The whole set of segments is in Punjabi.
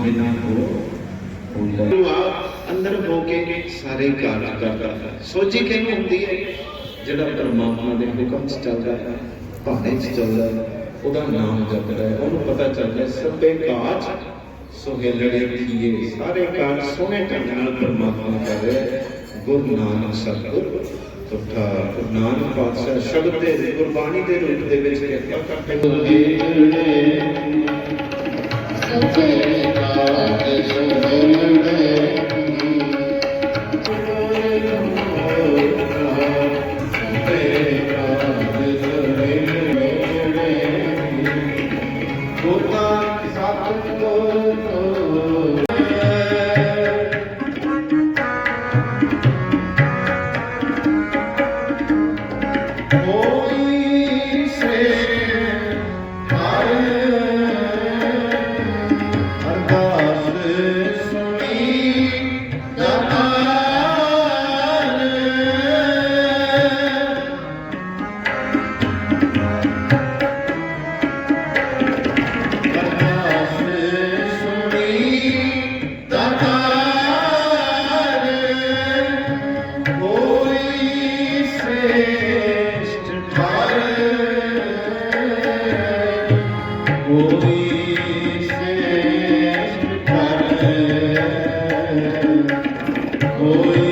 ਸੰਵੇਦਨਾ ਕੋ ਹੁੰਦਾ ਅੰਦਰ ਹੋ ਕੇ ਸਾਰੇ ਕਾਰਜ ਕਰਦਾ ਸੋਝੀ ਕਿਹਨੂੰ ਹੁੰਦੀ ਹੈ ਜਿਹੜਾ ਪਰਮਾਤਮਾ ਦੇ ਹੁਕਮ 'ਚ ਚੱਲਦਾ ਹੈ, ਭਾਣੇ 'ਚ ਚੱਲਦਾ ਹੈ, ਉਹਦਾ ਨਾਮ ਜਪਦਾ ਹੈ, ਉਹਨੂੰ ਪਤਾ ਚੱਲਦਾ ਸਭੇ ਕਾਜ ਸੁਹੇਲੜੇ ਕੀਏ ਸਾਰੇ ਕਾਜ ਸੋਹਣੇ ਢੰਗ ਨਾਲ ਪਰਮਾਤਮਾ ਕਰ ਰਿਹਾ ਹੈ ਗੁਰੂ ਨਾਨਕ ਸਤਿਗੁਰ ਤੁਠਾ ਨਾਨਕ ਪਾਤਸ਼ਾਹ ਸ਼ਬਦ ਦੇ ਗੁਰਬਾਣੀ ਦੇ ਰੂਪ ਦੇ ਵਿੱਚ ਕਿਰਪਾ ਕਰਕੇ ਕੋਈ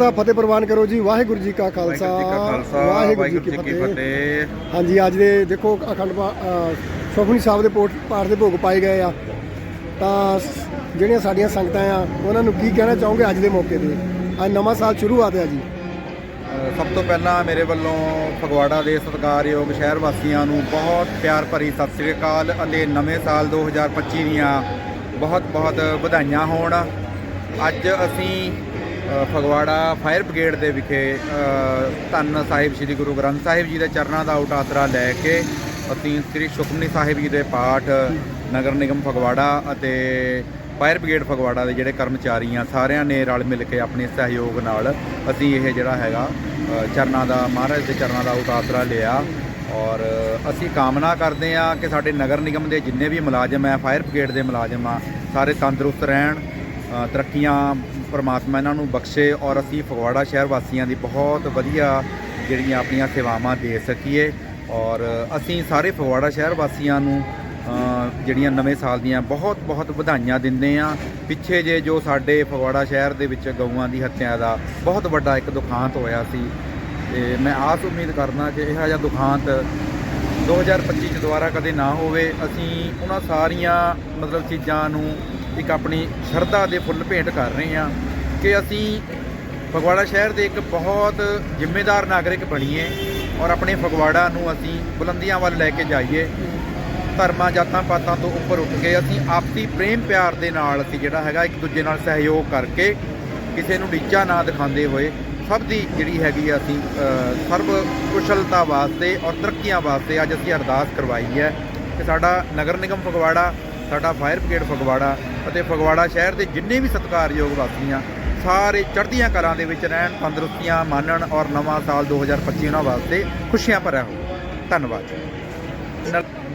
ਤਾਂ ਫਤਿਹ ਪ੍ਰਵਾਨ ਕਰੋ ਜੀ ਵਾਹਿਗੁਰੂ ਜੀ ਕਾ ਖਾਲਸਾ। ਵਾਹਿਗੁਰੂ ਜੀ ਕਾ ਫਤਿਹ। ਹਾਂਜੀ ਅੱਜ ਦੇ ਦੇਖੋ ਅਖੰਡ ਸੁਖਮਨੀ ਸਾਹਿਬ ਦੇ ਪੋਟ ਪਾਠ ਦੇ ਭੋਗ ਪਾਏ ਗਏ ਆ। ਤਾਂ ਜਿਹੜੀਆਂ ਸਾਡੀਆਂ ਸੰਗਤਾਂ ਆ ਉਹਨਾਂ ਨੂੰ ਕੀ ਕਹਿਣਾ ਚਾਹੋਗੇ ਅੱਜ ਦੇ ਮੌਕੇ ਤੇ? ਅੱਜ ਨਵਾਂ ਸਾਲ ਸ਼ੁਰੂਆਤ ਹੈ ਜੀ। ਸਭ ਤੋਂ ਪਹਿਲਾਂ ਮੇਰੇ ਵੱਲੋਂ ਫਗਵਾੜਾ ਦੇ ਸਤਿਕਾਰਯੋਗ ਸ਼ਹਿਰ ਵਾਸੀਆਂ ਨੂੰ ਬਹੁਤ ਪਿਆਰ ਭਰੀ ਸਤਿ ਸ੍ਰੀ ਅਕਾਲ ਅਤੇ ਨਵੇਂ ਸਾਲ 2025 ਦੀਆਂ ਬਹੁਤ ਬਹੁਤ ਵਧਾਈਆਂ ਹੋਣ। ਅੱਜ ਅਸੀਂ ਫਗਵਾੜਾ ਫਾਇਰ ਬ੍ਰਿਗੇਡ ਦੇ ਵਿਖੇ ਧੰਨ ਸਾਹਿਬ ਸ੍ਰੀ ਗੁਰੂ ਗ੍ਰੰਥ ਸਾਹਿਬ ਜੀ ਦੇ ਚਰਨਾਂ ਦਾ ਉਟਾਸਰਾ ਲੈ ਕੇ ਅਸੀਂ ਸ੍ਰੀ ਸੁਖਮਨੀ ਸਾਹਿਬ ਜੀ ਦੇ ਪਾਠ, ਨਗਰ ਨਿਗਮ ਫਗਵਾੜਾ ਅਤੇ ਫਾਇਰ ਬ੍ਰਿਗੇਡ ਫਗਵਾੜਾ ਦੇ ਜਿਹੜੇ ਕਰਮਚਾਰੀ ਆ ਸਾਰਿਆਂ ਨੇ ਰਲ ਮਿਲ ਕੇ ਆਪਣੇ ਸਹਿਯੋਗ ਨਾਲ ਅਸੀਂ ਇਹ ਜਿਹੜਾ ਹੈਗਾ ਚਰਨਾਂ ਦਾ, ਮਹਾਰਾਜ ਦੇ ਚਰਨਾਂ ਦਾ ਉਟਾਸਰਾ ਲਿਆ ਔਰ ਅਸੀਂ ਕਾਮਨਾ ਕਰਦੇ ਆ ਕਿ ਸਾਡੇ ਨਗਰ ਨਿਗਮ ਦੇ ਜਿੰਨੇ ਵੀ ਮੁਲਾਜ਼ਮ ਹੈ, ਫਾਇਰ ਬ੍ਰਿਗੇਡ ਦੇ ਮੁਲਾਜ਼ਮ ਆ, ਸਾਰੇ ਤੰਦਰੁਸਤ ਰਹਿਣ ਤਰੱਕੀਆਂ ਪ੍ਰਮਾਤਮਾ ਇਹਨਾਂ ਨੂੰ ਬਖਸ਼ੇ ਔਰ ਅਸੀਂ ਫਗਵਾੜਾ ਸ਼ਹਿਰ ਵਾਸੀਆਂ ਦੀ ਬਹੁਤ ਵਧੀਆ ਜਿਹੜੀਆਂ ਆਪਣੀਆਂ ਸੇਵਾਵਾਂ ਦੇ ਸਕੀਏ ਔਰ ਅਸੀਂ ਸਾਰੇ ਫਗਵਾੜਾ ਸ਼ਹਿਰ ਵਾਸੀਆਂ ਨੂੰ ਜਿਹੜੀਆਂ ਨਵੇਂ ਸਾਲ ਦੀਆਂ ਬਹੁਤ ਬਹੁਤ ਵਧਾਈਆਂ ਦਿੰਦੇ ਆ ਪਿੱਛੇ ਜੇ ਜੋ ਸਾਡੇ ਫਗਵਾੜਾ ਸ਼ਹਿਰ ਦੇ ਵਿੱਚ ਗਊਆਂ ਦੀ ਹੱਤਿਆ ਦਾ ਬਹੁਤ ਵੱਡਾ ਇੱਕ ਦੁਖਾਂਤ ਹੋਇਆ ਸੀ। ਤੇ ਮੈਂ ਆਸ ਉਮੀਦ ਕਰਦਾ ਕਿ ਇਹੋ ਜਿਹਾ ਦੁਖਾਂਤ 2025 ਚ ਦੁਬਾਰਾ ਕਦੇ ਨਾ ਹੋਵੇ। ਅਸੀਂ ਉਹਨਾਂ ਸਾਰੀਆਂ ਮਤਲਬ ਚੀਜ਼ਾਂ ਨੂੰ ਇੱਕ ਆਪਣੀ ਸ਼ਰਧਾ ਦੇ ਫੁੱਲ ਭੇਂਟ ਕਰ ਰਹੇ ਹਾਂ ਕਿ ਅਸੀਂ ਫਗਵਾੜਾ ਸ਼ਹਿਰ ਦੇ ਇੱਕ ਬਹੁਤ ਜ਼ਿੰਮੇਦਾਰ ਨਾਗਰਿਕ ਬਣੀਏ ਔਰ ਆਪਣੇ ਫਗਵਾੜਾ ਨੂੰ ਅਸੀਂ ਬੁਲੰਦੀਆਂ ਵੱਲ ਲੈ ਕੇ ਜਾਈਏ। ਧਰਮਾਂ ਜਾਤਾਂ ਪਾਤਾਂ ਤੋਂ ਉੱਪਰ ਉੱਠ ਕੇ ਅਸੀਂ ਆਪਸੀ ਪ੍ਰੇਮ ਪਿਆਰ ਦੇ ਨਾਲ ਅਸੀਂ ਜਿਹੜਾ ਹੈਗਾ ਇੱਕ ਦੂਜੇ ਨਾਲ ਸਹਿਯੋਗ ਕਰਕੇ ਕਿਸੇ ਨੂੰ ਨੀਚਾ ਨਾ ਦਿਖਾਉਂਦੇ ਹੋਏ ਸਭ ਦੀ ਜਿਹੜੀ ਹੈਗੀ ਅਸੀਂ ਅ, ਸਰਬ ਕੁਸ਼ਲਤਾ ਵਾਸਤੇ ਔਰ ਤਰੱਕੀਆਂ ਵਾਸਤੇ ਅੱਜ ਅਸੀਂ ਅਰਦਾਸ ਕਰਵਾਈ ਹੈ ਕਿ ਸਾਡਾ ਨਗਰ ਨਿਗਮ ਫਗਵਾੜਾ ਸਾਡਾ ਫਾਇਰ ਬ੍ਰਿਗੇਡ ਫਗਵਾੜਾ ਅਤੇ ਫਗਵਾੜਾ ਸ਼ਹਿਰ ਦੇ ਜਿੰਨੇ ਵੀ ਸਤਿਕਾਰਯੋਗ ਵਾਸੀ ਆ ਸਾਰੇ ਚੜ੍ਹਦੀਆਂ ਕਲਾਂ ਦੇ ਵਿੱਚ ਰਹਿਣ, ਤੰਦਰੁਸਤੀਆਂ ਮਾਣਨ ਔਰ ਨਵਾਂ ਸਾਲ 2025 ਉਹਨਾਂ ਵਾਸਤੇ ਖੁਸ਼ੀਆਂ ਭਰਿਆ ਹੋਵੇ ਧੰਨਵਾਦ।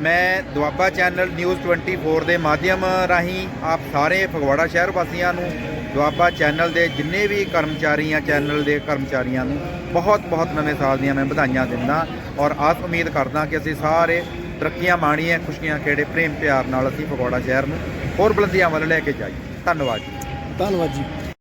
ਮੈਂ ਦੁਆਬਾ ਚੈਨਲ ਨਿਊਜ਼ 24 ਦੇ ਮਾਧਿਅਮ ਰਾਹੀਂ ਆਪ ਸਾਰੇ ਫਗਵਾੜਾ ਸ਼ਹਿਰ ਵਾਸੀਆਂ ਨੂੰ, ਦੁਆਬਾ ਚੈਨਲ ਦੇ ਜਿੰਨੇ ਵੀ ਕਰਮਚਾਰੀ ਆ ਚੈਨਲ ਦੇ ਕਰਮਚਾਰੀਆਂ ਨੂੰ ਬਹੁਤ ਬਹੁਤ ਨਵੇਂ ਸਾਲ ਦੀਆਂ ਮੈਂ ਵਧਾਈਆਂ ਦਿੰਦਾ ਔਰ ਆਸ ਉਮੀਦ ਕਰਦਾ ਕਿ ਅਸੀਂ ਸਾਰੇ ਤਰੱਕੀਆਂ ਮਾਣੀਆਂ ਖੁਸ਼ੀਆਂ ਖੇੜੇ, ਪ੍ਰੇਮ ਪਿਆਰ ਨਾਲ ਅਸੀਂ ਫਗਵਾੜਾ ਸ਼ਹਿਰ ਨੂੰ ਹੋਰ ਬੁਲੰਦੀਆਂ ਵੱਲ ਲੈ ਕੇ ਜਾਈਏ ਧੰਨਵਾਦ ਜੀ। ਧੰਨਵਾਦ ਜੀ।